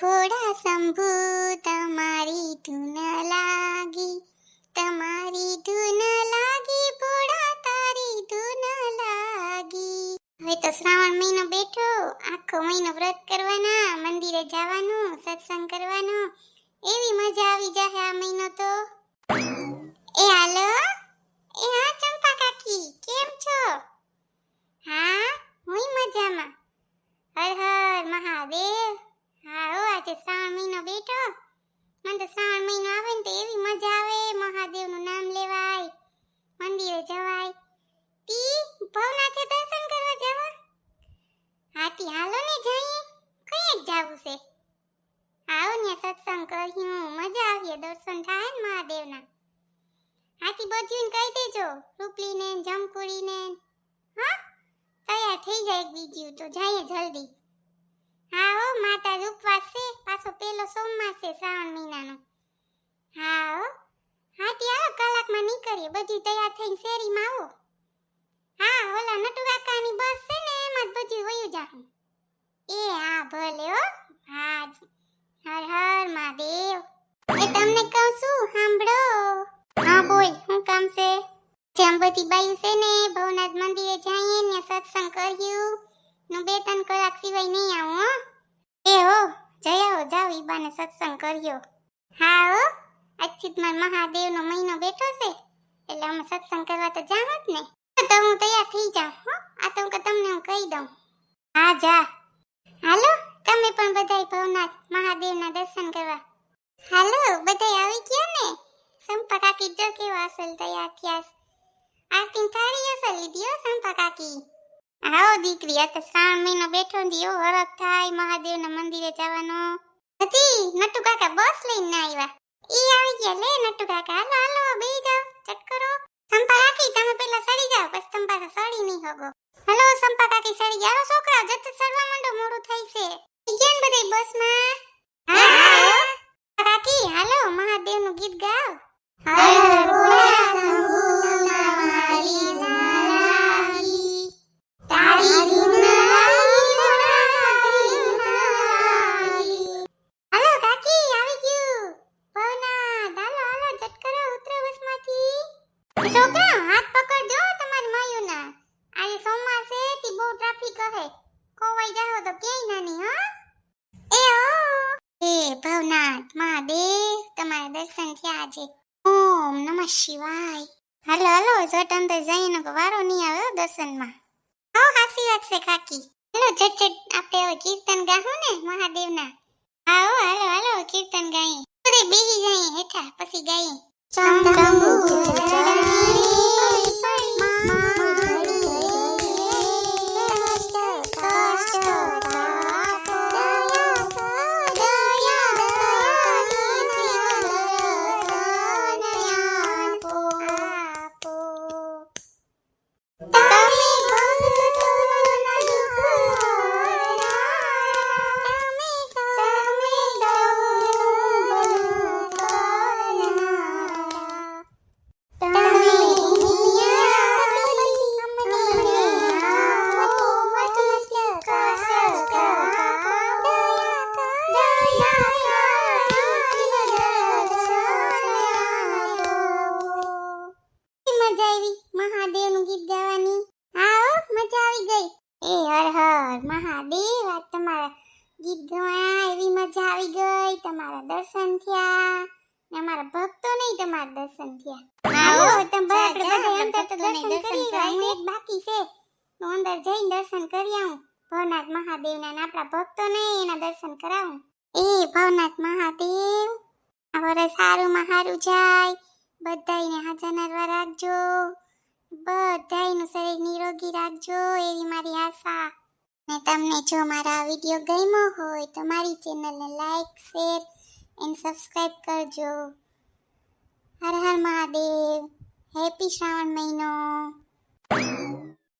ભોળા શંભુ, તમારી ધૂન લાગી, તમારી ધૂન લાગી, ભોળા તારી ધૂન લાગી. હવે તો શ્રાવણ મહિનો બેઠો, આખો મહિનો વ્રત કરવાના, મંદિરે જવાનું, સત્સંગ કરવાનો, એવી મજા આવી જાય આ મહિનો તો એ હાલો એ હા ચંપા કાકી કેમ છો હા હું મજામાં હર હર મહાદેવ હા હો આજે શ્રાવણ મહિનો બેઠો મને તો શ્રાવણ મહિનો આવે ને તો એવી મજા આવે મહાદેવનું નામ લેવાય મંદિરે જવાય તી ભવનાથે દર્શન કરવા જવા હાથી હાલો ને જઈએ કઈ જાવું છે આવો ને સત્સંગ કર્યું મજા આવીએ દર્શન થાય ને મહાદેવના બધું કહી દેજો, રૂપલીને, જમકુડીને. હા? તૈયાર થઈ જાય એક તો જઈએ જલ્દી. હા હો, માતા ઉપવાસ છે, પાછો પેલો સોમવાર છે શ્રાવણ મહિનાનો. હા હો. હા ત્યાં કલાકમાં નીકળીએ, બધી તૈયાર થઈને શેરીમાં આવો. હા, ઓલા નટુ કાકાની બસ છે ને, એમાં જ બધું વયું જાહું. એ હા, ભલે હો, હા. હર હર મહાદેવ. એ તમને કહું શું કામ છે? જંબતી બાયું છે ને, ભવનાથ મંદિરે જઈએ ને સત્સંગ કર્યું. નું બે ત્રણ કલાક સિવાય નહીં આવું, હો. એ હો આવો, જાઓ ઈબાને સત્સંગ કર્યો. હા, હો. આજથી મારા મહાદેવનો મહિનો બેઠો છે. એટલે અમે સત્સંગ કરવા તો જાઓ જ ને. તો હું તૈયાર થઈ જાઉં, હો. આ તો તમને હું કહી દઉં. હા, જા. હાલો, તમે પણ બધાય ભવનાથ મહાદેવના દર્શન કરવા. હાલો, બધાય આવી ગયા ને? સંપા કાકી જો કેવા અસલ તૈયાર થયા છે. આરતી થાળી અસલ લીધી હો સંપા કાકી આવો દીકરી આ તો શ્રાવણ મહિનો બેઠો ને હરક થાય થાય મહાદેવના મંદિરે જવાનો હજી નટુ કાકા બસ લઈને આવ્યા ઈ આવી ગયા લે નટુ કાકા હાલો હાલો બેહી જાઓ ચટકરો સંપા કાકી તમે પેલા સડી જાઓ પછી તમે પાછા સડી નહીં હોગો હાલો સંપા કાકી સડી ગયા છોકરા જત સડવા માંડો મોડું થાય છે કેમ બધી બસમાં હા કાકી હાલો મહાદેવનું ગીત ગાઓ હાથ પકડજો તમારી માયુના. આજે સોમવાર છે, તી બહુ ટ્રાફિક હે. ખોવાઈ જાઓ તો ક્યાંય નાની હા. એ ઓ એ ભવનાથ મહાદેવ, તમારા દર્શન થયા આજે. ઓમ નમઃ શિવાય. હાલો હાલો, ઝટ અંદર જઈને તો વારો નહીં આવે હો દર્શનમાં. આવો હાસી વાત છે કાકી. હાલો, ઝટ ઝટ, આપણે હવે કીર્તન ગાહું ને મહાદેવના. આવો હાલો હાલો કીર્તન ગાઈએ. અરે બેહી જઈએ હેઠા, પછી ગાઈએ. મજા હર મહાદેવ આજ તમારા ગીત ગવાયા એવી મજા આવી ગઈ. તમારા દર્શન થયા. ને અમારા ભક્તો નહીં તમારા દર્શન થયા. આવો તમે બધા અંદર તો દર્શન કરી ગયા એક બાકી છે. તો અંદર જઈને દર્શન કરી આવું. ભવનાથ મહાદેવના ને આપણા ભક્તો નહીં એના દર્શન કરાવું. એ ભવનાથ મહાદેવ આ વરસ સારું સારું જાય. બધાને હાજર રાખજો. બધાનું શરીર નિરોગી રાખજો. તમને જો મારા વીડિયો ગમ્યો હોય તો મારી ચેનલને લાઈક શેર એન્ડ સબસ્ક્રાઈબ કરજો. હર હર મહાદેવ. હેપી શ્રાવણ મહિનો.